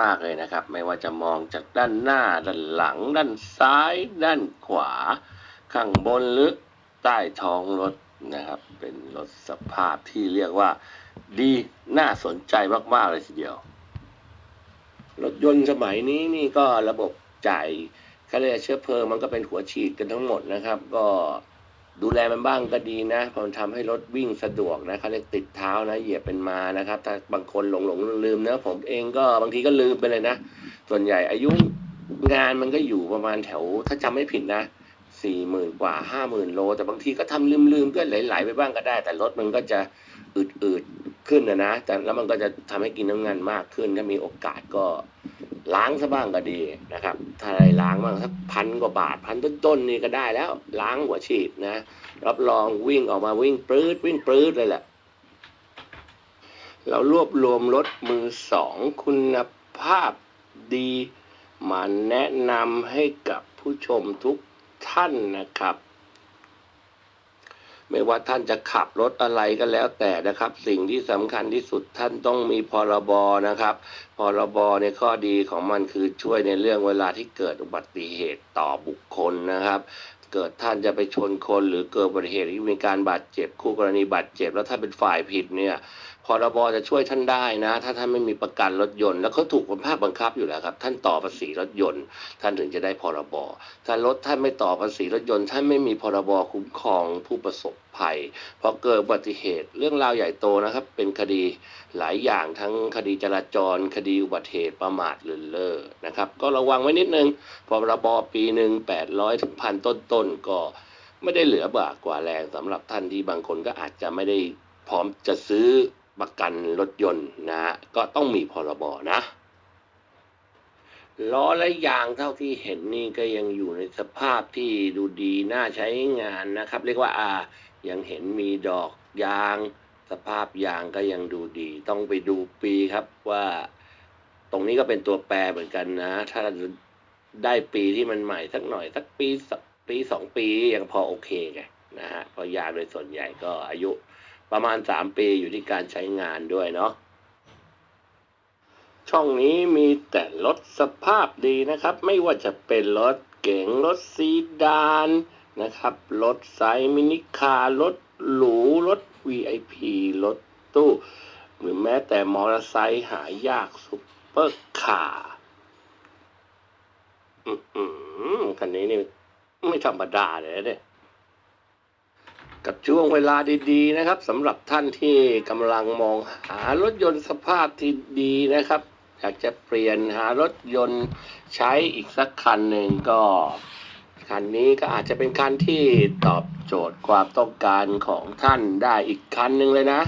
มาก ๆ เลยนะครับ ไม่ว่าจะมองจากด้านหน้า ด้านหลัง ด้านซ้าย ด้านขวา ข้างบนหรือใต้ท้องรถนะครับ เป็นรถสภาพที่เรียกว่า ดีน่าสนใจมาก ๆ เลยทีเดียว รถยนต์สมัยนี้นี่ก็ระบบจ่ายค่าเรียกเชื้อเพลิงมันก็เป็นหัวฉีดกันทั้งหมดนะครับ ก็ ดูแลมันบ้างก็ดีนะเพราะมันทำให้รถวิ่งสะดวกนะเขาเรียกติดเท้านะ เหยียบเป็นมานะครับ ถ้าบางคนหลงหลงลืมนะผมเองก็บางทีก็ลืมไปเลยนะ ส่วนใหญ่อายุงานมันก็อยู่ประมาณแถว ถ้าจำไม่ผิดนะสี่หมื่นกว่าห้าหมื่นโล แต่บางทีก็ทำลืมลืมๆก็ไหลๆไปบ้างก็ได้ แต่รถมันก็จะอืดๆขึ้นนะนะแต่แล้วมันก็จะทำให้กินน้ำงานมากขึ้น ถ้ามีโอกาสก็ ล้างซะบ้างก็ดีนะครับ ถ้าได้ล้างบ้างสักพันกว่าบาทพันต้นๆนี่ก็ได้แล้ว ล้างหัวฉีดนะ รับรองวิ่งออกมาวิ่งปรื๊ดวิ่งปรื๊ดเลยแหละ เรารวบรวมรถมือสองคุณภาพดีมาแนะนำให้กับผู้ชมทุกท่านนะครับ ไม่ว่าท่านจะขับรถอะไรก็แล้วแต่นะครับ สิ่งที่สำคัญที่สุดท่านต้องมีพรบนะครับ พรบในข้อดีของมันคือช่วยในเรื่องเวลาที่เกิดอุบัติเหตุต่อบุคคลนะครับ เกิดท่านจะไปชนคนหรือเกิดอุบัติเหตุที่มีการบาดเจ็บคู่กรณีบาดเจ็บ แล้วถ้าเป็นฝ่ายผิดเนี่ยพรบจะช่วยท่านได้นะ ถ้าท่านไม่มีประกันรถยนต์ แล้วเขาถูกคนภาคบังคับอยู่แล้วครับ ท่านต่อภาษีรถยนต์ ท่านถึงจะได้พรบถ้ารถท่านไม่ต่อภาษีรถยนต์ ท่านไม่มีพรบคุ้มครองผู้ประสบ ภัยพอเกิดอุบัติเหตุเรื่องราวใหญ่โตนะครับ เป็นคดีหลายอย่างทั้งคดีจราจร คดีอุบัติเหตุประมาทเลินเล่อนะครับ ก็ระวังไว้นิดนึงพรบปีหนึ่งแปดร้อยถึงพันต้นๆก็ไม่ได้เหลือบากกว่าแรงสำหรับท่านที่บางคนก็อาจจะไม่ได้พร้อมจะซื้อประกันรถยนต์นะฮะก็ต้องมีพรบนะล้อและยางเท่าที่เห็นนี่ก็ยังอยู่ในสภาพที่ดูดีน่าใช้งานนะครับ เรียกว่าอา ยังเห็นมีดอกยาง สภาพยางก็ยังดูดี ต้องไปดูปีครับว่า ตรงนี้ก็เป็นตัวแปรเหมือนกันนะ ถ้าได้ปีที่มันใหม่สักหน่อย สักปีสักปีสองปียังพอโอเคไงนะฮะเพราะยางโดยส่วนใหญ่ก็อายุประมาณสามปีอยู่ที่การใช้งานด้วยเนาะช่องนี้มีแต่รถสภาพดีนะครับ ไม่ว่าจะเป็นรถเก๋งรถซีดาน นะครับ รถไซส์มินิคาร์รถหรู รถ VIP รถตู้ หรือแม้แต่มอเตอร์ไซค์หายากซุปเปอร์คาร์อื้อหือคันนี้นี่ไม่ธรรมดาเลยนะเนี่ยกับช่วงเวลาดีๆนะครับสำหรับท่านที่กำลังมองหารถยนต์สภาพที่ดีนะครับ อยากจะเปลี่ยนหารถยนต์ใช้อีกสักคันหนึ่งก็ คันนี้ก็อาจจะเป็นคันที่ตอบโจทย์ความต้องการของท่านได้อีกคันหนึ่งเลยนะ